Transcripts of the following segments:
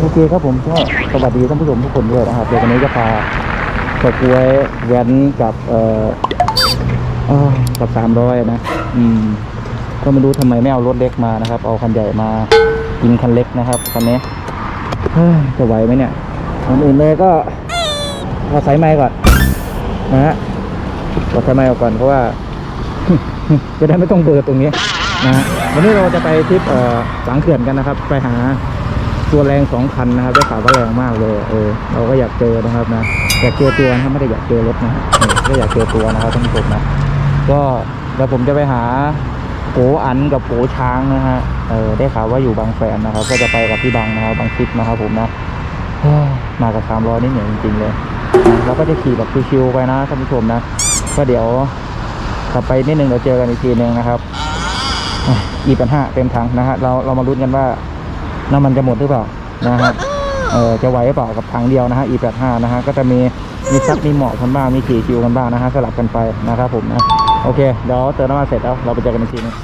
โอเคครับผมก็สวัสดีท่านผู้ชมทุกคนด้วยนะครับเดี๋ยววันนี้จะพาเฉกล้วยแว้นกับเอ่อกับสามร้อยนะ อืม ก็ไม่รู้ทำไมไม่เอารถเล็กมานะครับ เอาคันใหญ่มากินคันเล็กนะครับคันนี้เฮ้ยจะไหวไหมเนี่ยก่อนอื่นเลยก็เอาสายไม้ก่อนนะฮะเอาสายไม้ออกก่อนเพราะว่า จะได้ไม่ต้องเบลอตรงนี้นะวันนี้เราจะไปทริปเอ่อหลังเขื่อนกันนะครับ ไปหา ตัวแรงสองคันนะครับได้ข่าวว่าแรงมากเลยเออเราก็อยากเจอนะครับนะอยากเจอตัวนะครับไม่ได้อยากเจอรถนะครับเออก็อยากเจอตัวนะครับท่านผู้ชมนะก็เดี๋ยวผมจะไปหาโกอันกับโกช้างนะฮะเออได้ข่าวว่าอยู่บางแสนนะครับ ก็จะไปกับพี่บังนะครับบางคลิปนะครับผมนะมากับสามร้อยนี่เหนื่อยจริงๆเลยเราก็จะขี่แบบชิวๆไปนะท่านผู้ชมนะก็เดี๋ยวกลับไปนิดนึงเดี๋ยวเจอกันอีกทีหนึ่งนะครับอีปัญหาเต็มถังนะฮะเราเรามาลุ้นกันว่า น้ำมันจะหมดหรือเปล่านะฮะเออจะไหวหรือเปล่ากับถังเดียวนะฮะ E85 นะฮะก็จะมีมีซักมีเหมาะกันบ้างมีขี่คิวกันบ้างนะฮะสลับกันไปนะครับผมนะโอเคเดี๋ยวเติมน้ำมันเสร็จแล้วเราไปเจอกันอีกทีหนึง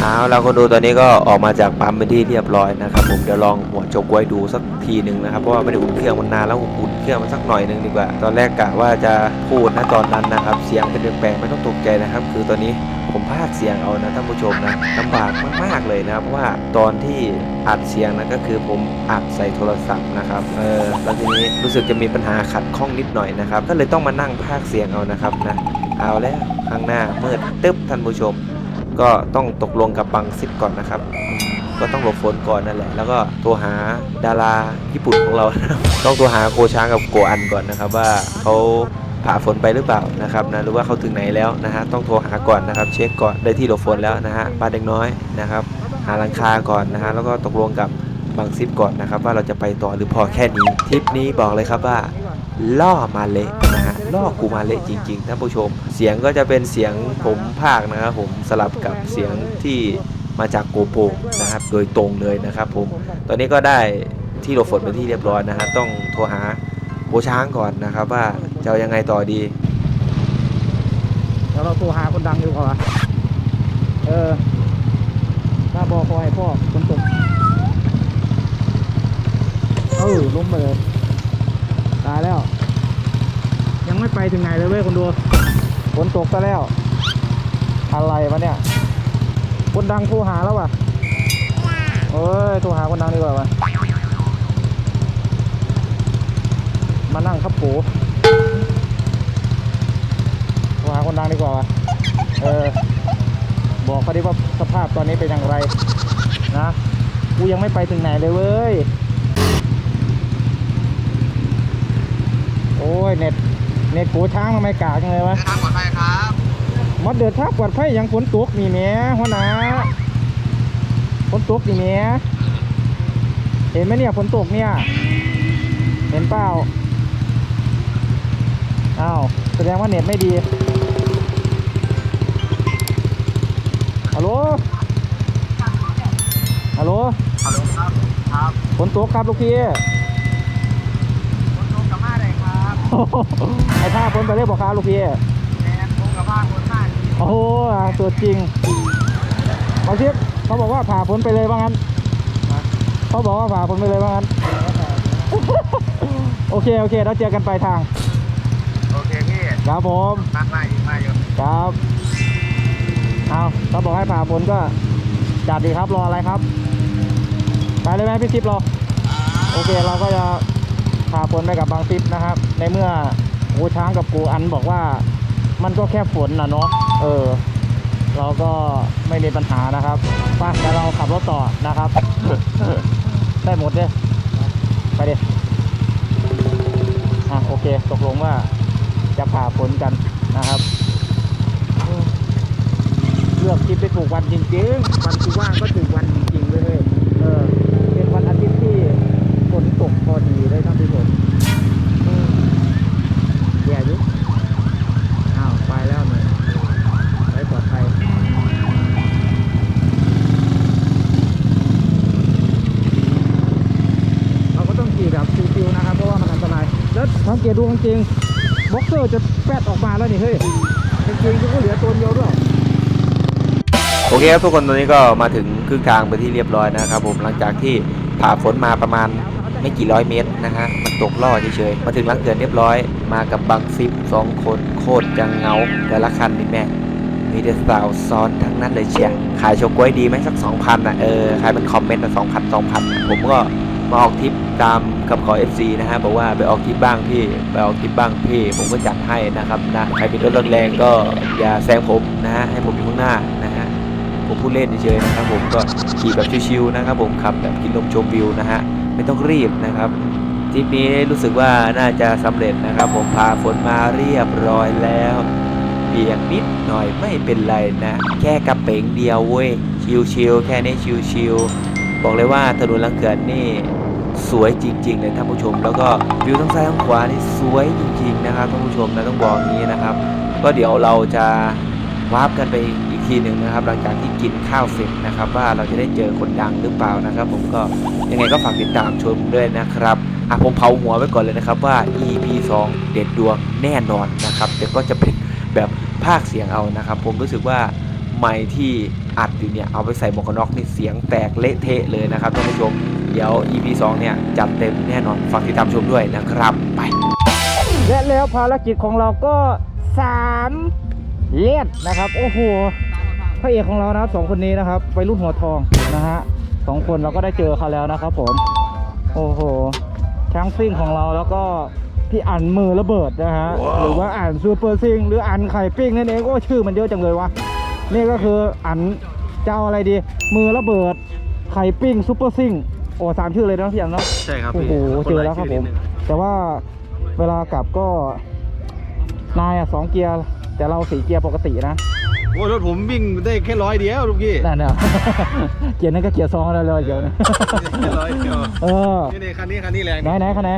เอาเราคนดูตอนนี้ก็ออกมาจากปั๊มเป็นที่เรียบร้อยนะครับผมเดี๋ยวลองหัวโจกไว้ดูสักทีหนึ่งนะครับเพราะว่าไม่ได้อุ่นเครื่องมันนานแล้วอุ่นเครื่องมันสักหน่อยหนึ่งดีกว่า ตอนแรกกะว่าจะพูดนะตอนนั้นนะครับ เสียงเป็นแปลกๆไม่ต้องตกใจนะครับ คือตอนนี้ ผมพากเสียงเอานะท่านผู้ชมนะลำบากมากๆเลยนะครับเพราะว่าตอนที่อัดเสียงนะก็คือผมอัดใส่โทรศัพท์นะครับเออแล้วทีนี้รู้สึกจะมีปัญหาขัดข้องนิดหน่อยนะครับ ก็เลยต้องมานั่งพากเสียงเอานะครับนะเอาแล้วข้างหน้ามืดตึ๊บท่านผู้ชม ก็ต้องตกลงกับบังซิปก่อนนะครับก็ต้องหลบฝนก่อนนั่นแหละ แล้วก็โทรหาดาราญี่ปุ่นของเรา ต้องโทรหาโกช้างกับโกอันก่อนนะครับว่าเขา ผ่าฝนไปหรือเปล่านะครับนะหรือว่าเขาถึงไหนแล้วนะฮะต้องโทรหาก่อนนะครับ เช็คก่อนได้ที่หลบฝนแล้วนะฮะบ้านเด็กน้อยนะครับ หาหลังคาก่อนนะฮะแล้วก็ตกลงกับบังซิปก่อนนะครับ ว่าเราจะไปต่อหรือพอแค่นี้ทริปนี้บอกเลยครับว่าล่อมาเละนะฮะล่อกูมาเละจริงๆท่านผู้ชม เสียงก็จะเป็นเสียงผมภาคนะครับผมสลับกับเสียงที่มาจากโกโปรนะครับโดยตรงเลยนะครับผมตอนนี้ก็ได้ที่หลบฝนเป็นที่เรียบร้อยนะฮะต้องโทรหาโบช้างก่อนนะครับว่า จะเอายังไงต่อดีเดี๋ยวเราโทรหาคนดังดีกว่าเออถ้าบอกขอให้พ่อคนตกเออล้มไปเลยตายแล้ว ยังไม่ไปถึงไหนเลยเว้ยคนดูฝนตกซะแล้ว อะไรวะเนี่ย คนดังโทรหาแล้ววะเอ้ยโทรหาคนดังดีกว่าวะมานั่งครับปู หาคนดังดีกว่าวะเออ บอกเขาดิว่าสภาพตอนนี้เป็นอย่างไร นะ กูยังไม่ไปถึงไหนเลยเว้ย โอ้ย เน็ต เน็ตกูช้างทำไมกากจังเลยวะทางปลอดภัยครับมดเดือดทับปลอดภัยยังฝนตกนี่แหม่หัวหน้าฝนตกนี่แหม่เห็นไหมเนี่ยฝนตกเนี่ย เห็นเปล่าอ้าว แสดงว่าเน็ตไม่ดี ฮัลโหล ฮัลโหล ฮัลโหลครับ ครับฝนตกครับลูกพี่คนลงกับมาเลยครับไอ้ท่าฝนไปเลยบอกครับลูกพี่แมนลงกับบ้านคนห้าดีโอ้โหตัวจริงมาเทียบเขาบอกว่าผ่าพ้นไปเลยว่างั้น เขาบอกว่าผ่าพ้นไปเลยว่างั้น โอเค โอเค แล้วเจอกันปลายทาง โอเคพี่ ครับผมมามาอยู่มาอยู่ครับ เอาเขาบอกให้ผ่าพ้นก็จัดดีครับรออะไรครับ ไปเลยไหมพี่ทิพย์รอโอเคเราก็จะผ่าพ้นไปกับบางทิพย์นะครับ ในเมื่อกูช้างกับกูอันบอกว่ามันก็แค่ฝนนะเนาะเออ เราก็ไม่มีปัญหานะครับไปเดี๋ยวเราขับรถต่อนะครับ ได้หมดเลยไปดิอะโอเค ตกลงว่าจะผ่าฝนกันนะครับเออเลือกที่ไปถูก วันจริงๆ วันที่ว่างก็ถูกวันจริงๆเลยเว้ยเออเป็นวันอาทิตย์ที่ฝนตกพอดีเลยท่านผู้ชมเออแย่อยุอ้าวไปแล้วเนี่ยไว้ปลอดภัยเราก็ต้องขี่แบบชิวๆนะครับ เพราะว่ามันอันตราย แล้วสังเกตดูกางเกงบ็อกเซอร์จะแปดออกมาแล้วนี่เฮ้ยกางเกงก็เหลือตัวเดียวด้วย เคครับทุกคนตอนนี้ก็มาถึงครึ่งทางไปที่เรียบร้อยนะครับผมหลังจากที่ผ่าฝนมาประมาณไม่กี่ร้อยเมตรนะฮะมันตกล่อเฉยๆมาถึงหลังเขื่อนเรียบร้อยมากับบังซิปสองคนโคตรจังเงาแต่ละคันนี่แม่มีแต่สาวซ้อนทั้งนั้นเลยเชียขายโชกล้วยดีไหมสักสองพันอะเออใครมันคอมเมนต์มาสองพันสองพันผมก็มาออกทริปตามคำขอ FC นะฮะบอกว่าไปออกทริปบ้างพี่ไปออกทริปบ้างพี่ผมก็จัดให้นะครับนะใครมีรถแรงก็อย่าแซงผมนะฮะให้ผมอยู่ข้างหน้านะ ผมพูดเล่นเฉยๆนะครับผมก็ขี่แบบชิวๆนะครับผมขับแบบกินลมชมวิวนะฮะไม่ต้องรีบนะครับทริปนี้รู้สึกว่าน่าจะสำเร็จนะครับผมพาฝนมาเรียบร้อยแล้วเปียกนิดหน่อยไม่เป็นไรนะ แค่กระเป๋งเดียวเว้ยชิวๆแค่นี้ชิวๆบอกเลยว่าถนนลังเกิดนี่สวยจริงๆเลยท่านผู้ชม แล้วก็วิวทั้งซ้ายทั้งขวานี่สวยจริง ๆ นะครับท่านผู้ชมนะต้องบอกงนี้นะครับ ก็เดี๋ยวเราจะวาร์ปกันไป ทีหนึ่งนะครับ หลังจากที่กินข้าวเสร็จนะครับ ว่าเราจะได้เจอคนดังหรือเปล่านะครับ ผมก็ยังไงก็ฝากติดตามชมด้วยนะครับอะผมเผาหัวไว้ก่อนเลยนะครับว่า EP 2 เด็ดดวงแน่นอนนะครับแต่ก็จะเป็นแบบภาคเสียงเอานะครับ ผมรู้สึกว่าไมค์ที่อัดอยู่เนี่ยเอาไปใส่หมวกกันน็อกนี่เสียงแตกเละเทะเลยนะครับท่านผู้ชมเดี๋ยว EP 2 เนี่ยจัดเต็มแน่นอนฝากติดตามชมด้วยนะครับไป และแล้วภารกิจของเราก็สามเลียดนะครับ โอ้โห พระเอกของเรานะครับสองคนนี้นะครับไปรุ่นหัวทองนะฮะสองคนเราก็ได้เจอเขาแล้วนะครับผม โอ้โหช้างซิ่งของเราแล้วก็พี่อันมือระเบิดนะฮะ หรือว่าอ่านซูเปอร์ซิงหรืออันไข่ปิ้งนั่นเองโอ้ชื่อมันเยอะจังเลยวะนี่ก็คืออันเจ้าอะไรดี มือระเบิด ไข่ปิ้งซูเปอร์ซิงโอ้สามชื่อเลยนะพี่อันเนาะใช่ครับโอ้โหเจอแล้วครับผม แต่ว่าเวลากลับก็นายอะสองเกียร์แต่เราสี่เกียร์ปกตินะ โอ้รถผมวิ่งได้แค่ร้อยเดียวลูกพี่นั่นเนี่ยเกียร์นั้นก็เกียร์สองแล้วเลยเดี๋ยวนะร้อยเดียวเออนี่นี่คันนี้คันนี้แรงไหนไหนคันไหน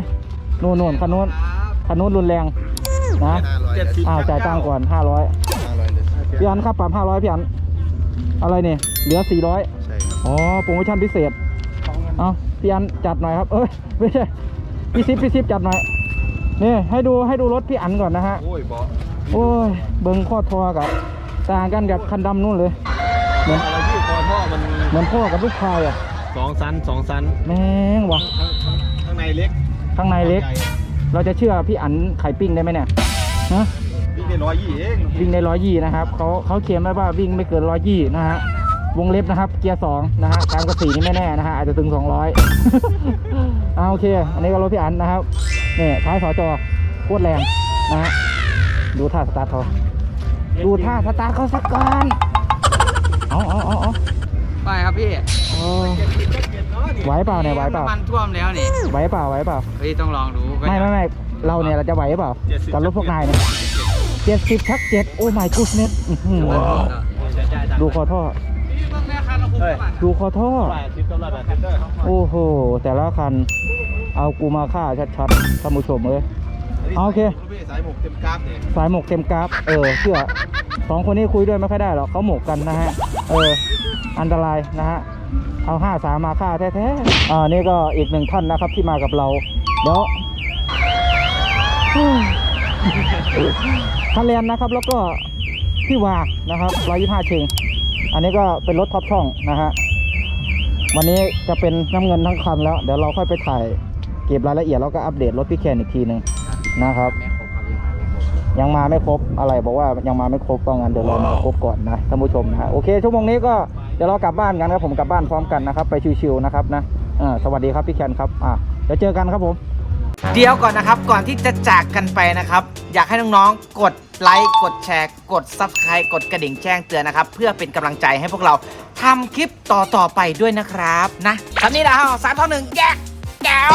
นู่นนู่นคันนู้นคันนู้นรุนแรงนะเจ็ดสิบอ้าวจ่ายตังค์ก่อนห้าร้อยห้าร้อยเลยพี่อันครับปรับห้าร้อยพี่อันอะไรเนี่ยเหลือสี่ร้อยใช่ครับอ๋อโปรโมชั่นพิเศษเอาพี่อันจัดหน่อยครับ เอ้ยไม่ใช่พี่ซิปพี่ซิปจัดหน่อยนี่ให้ดูให้ดูรถพี่อันก่อนนะฮะโอ้ยบอโอ้ยเบิ้งข้อทอกับ ต่างกันกับคันดำนู่นเลย เหมือนอะไรพี่คอท่อมันเหมือนพ่อกับลูกชายอะสองชั้นสองชั้นแม่งวะข้างข้างในเล็ก ข้างในเล็ก เราจะเชื่อพี่อันไข่ปิ้งได้ไหมเนี่ยฮะวิ่งได้ร้อยยี่เองวิ่งในร้อยยี่นะครับเขาเขาเขียนไว้ว่าวิ่งไม่เกินร้อยยี่นะฮะวงเล็บนะครับเกียร์สองนะฮะการกระสีนี่ไม่แน่นะฮะอาจจะถึงสองร้อยเอาโอเค อันนี้ก็รถพี่อันนะครับนี่ท้ายสอจอโคตรแรงนะฮะดูท่าสตาร์ทเขา ดูท่าสตาร์ทเขาสักก่อนเอาเอาเอาเอาไปครับพี่โอ้ไหวเปล่าเนี่ยไหวเปล่าน้ำมันท่วมแล้วนี่ไหวเปล่าไหวเปล่า เฮ้ยต้องลองดูไม่ไม่ไม่เราเนี่ยเราจะไหวเปล่ากับรถพวกนายเนี่ยเจ็ดสิบชักเจ็ดโอ้ my goodness อื้อหือดูคอท่อดูคอท่อแปดสิบกำลังแปดสิบเด้อโอ้โห แต่ละคัน เอากูมาฆ่าชัดๆท่านผู้ชมเลย โอเคพี่สายหมกเต็มกราฟเนี่ยสายหมกเต็มกราฟเออเชื่อสองคนนี้คุยด้วยไม่ค่อยได้หรอกเขาหมกกันนะฮะ เออ อันตรายนะฮะ เอาห้าสามมาฆ่าแท้ๆอ่านี่ก็อีกหนึ่งท่านนะครับที่มากับเรา เดี๋ยวทะเลนนะครับ แล้วก็พี่วานะครับร้อยยี่ห้าเชงอันนี้ก็เป็นรถท็อปช่องนะฮะ วันนี้จะเป็นน้ำเงินทั้งคันแล้ว เดี๋ยวเราค่อยไปถ่ายเก็บรายละเอียดแล้วก็อัปเดตรถพี่แคนอีกทีหนึ่ง นะครับยังมาไม่ครบอะไรบอกว่ายังมาไม่ครบก็งั้นเดี๋ยวเรามาครบก่อนนะท่านผู้ชมนะฮะโอเคชั่วโมงนี้ก็เดี๋ยวเรากลับบ้านกันครับผมกลับบ้านพร้อมกันนะครับ ไปชิวๆนะครับนะอ่าสวัสดีครับพี่แคนครับอ่าเดี๋ยวเจอกันครับผม เดี๋ยวก่อนนะครับก่อนที่จะจากกันไปนะครับ อยากให้น้องๆ กดไลค์กดแชร์กด Subscribe กดกระดิ่งแจ้งเตือนนะครับ เพื่อเป็นกำลังใจให้พวกเราทำคลิปต่อๆไปด้วยนะครับ นะคำนี้นะฮะสามท่อหนึ่งแยกแก้ว